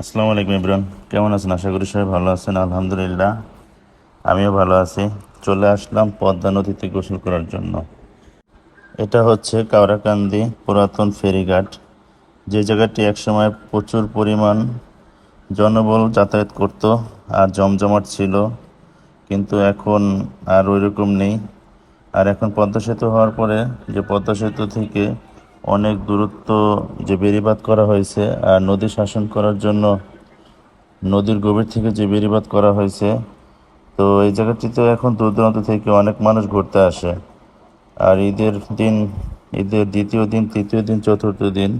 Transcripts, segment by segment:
আসসালামু আলাইকুম ইব্রান কেমন আছেন? আশা করি সবাই ভালো আছেন। আলহামদুলিল্লাহ, আমিও ভালো আছি। চলে আসলাম পদ্মা নদীতে গোসল করার জন্য। এটা হচ্ছে কাওড়াকান্দি পুরাতন ফেরিঘাট। যে জায়গাটি একসময় প্রচুর পরিমাণ জনবল যাতায়াত করত আর জমজমাট ছিল, কিন্তু এখন আর ওই রকম নেই। আর এখন পদ্মা সেতু হওয়ার পরে যে পদ্মা সেতু থেকে অনেক দূরত্ব যে বেড়িবাঁধ করা হয়েছে আর নদী শাসন করার জন্য নদীর গভীর থেকে যে বেড়িবাঁধ করা হয়েছে, তো এই জায়গাটিতে এখন দূর দূরান্ত থেকে অনেক মানুষ ঘুরতে আসে। আর ঈদের দিন, ঈদের দ্বিতীয় দিন, তৃতীয় দিন, চতুর্থ দিন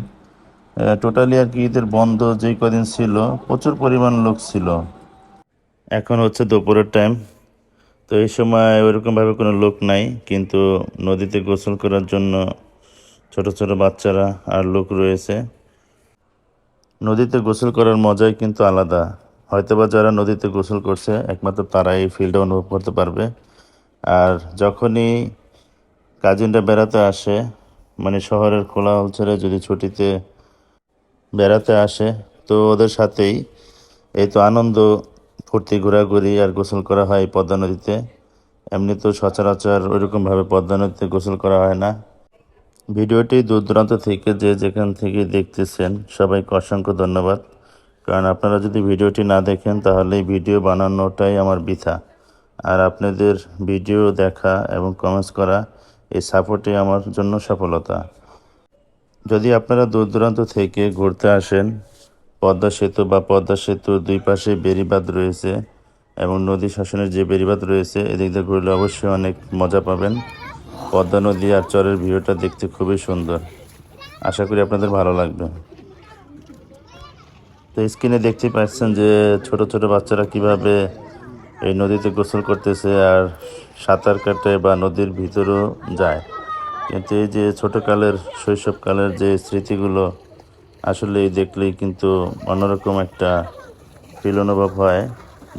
টোটালি আর কি ঈদের বন্ধ যেই কদিন ছিল, প্রচুর পরিমাণ লোক ছিল। এখন হচ্ছে দুপুরের টাইম তো এই সময় ওইরকমভাবে কোনো লোক নাই, কিন্তু নদীতে গোসল করার জন্য ছোট ছোট বাচ্চারা আর লোক রয়েছে। নদীতে গোসল করার মজাই কিন্তু আলাদা। হয়তোবা যারা নদীতে গোসল করছে, একমাত্র তারা এই ফিল্ডটা অনুভব করতে পারবে। আর যখনই কাজিনরা বেড়াতে আসে মানে শহরের কোলাহল ছেড়ে যদি ছুটিতে বেড়াতে আসে, তো ওদের সাথেই এই তো আনন্দ, ফুর্তি, ঘোরাঘুরি আর গোসল করা হয় পদ্মা নদীতে। এমনি তো সচরাচর ওইরকমভাবে পদ্মা নদীতে গোসল করা হয় না। ভিডিওটি দূর দূরান্ত থেকে যে যেখান থেকে দেখতেছেন, সবাইকে অসংখ্য ধন্যবাদ। কারণ আপনারা যদি ভিডিওটি না দেখেন, তাহলে ভিডিও বানানোটাই আমার বৃথা। আর আপনাদের ভিডিও দেখা এবং কমেন্টস করা, এই সাপোর্টই আমার জন্য সফলতা। যদি আপনারা দূর দূরান্ত থেকে ঘুরতে আসেন, পদ্মা সেতু বা পদ্মা সেতুর দুই পাশে বেড়িবাঁধ রয়েছে এবং নদী শাসনের যে বেড়িবাঁধ রয়েছে, এদিক দিয়ে ঘুরলে অবশ্যই অনেক মজা পাবেন। পদ্মা নদী আর চরের ভিউটা দেখতে খুবই সুন্দর। আশা করি আপনাদের ভালো লাগবে। তো স্ক্রিনে দেখতে পাচ্ছেন যে ছোট ছোট বাচ্চারা কীভাবে এই নদীতে গোসল করতেছে আর সাঁতার কাটে বা নদীর ভিতরেও যায়। কিন্তু এই যে ছোটোকালের শৈশবকালের যে স্মৃতিগুলো, আসলে দেখলেই কিন্তু অন্যরকম একটা ফিল অনুভব হয়,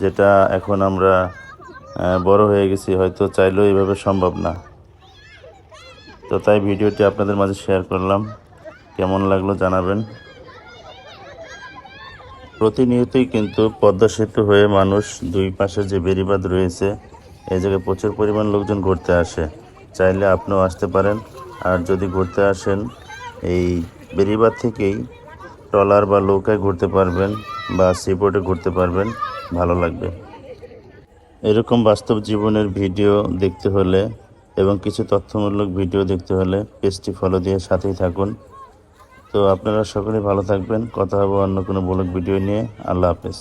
যেটা এখন আমরা বড় হয়ে গেছি, হয়তো চাইলেও এইভাবে সম্ভব না। তো তাই ভিডিওটি আপনাদের মাঝে শেয়ার করলাম। কেমন লাগল জানাবেন। প্রতিনিয়তই কিন্তু পদ্মা সেতু হয়ে মানুষ দুই পাশে যে বেরিবাদ রয়েছে, এই জায়গায় প্রচুর পরিমাণ লোকজন ঘুরতে আসে। চাইলে আপনিও আসতে পারেন। আর যদি ঘুরতে আসেন, এই বেরিবাদ থেকেই ট্রলার বা নৌকায় ঘুরতে পারবেন বা সিবোটে ঘুরতে পারবেন, ভালো লাগবে। এরকম বাস্তব জীবনের ভিডিও দেখতে হলে এবং কিছু তথ্যমূলক ভিডিও দেখতে হলে পেজটি ফলো দিয়ে সাথেই থাকুন। তো আপনারা সকলে ভালো থাকবেন। কথা হবে অন্য কোনো ব্লগ ভিডিও নিয়ে। আল্লাহ হাফেজ।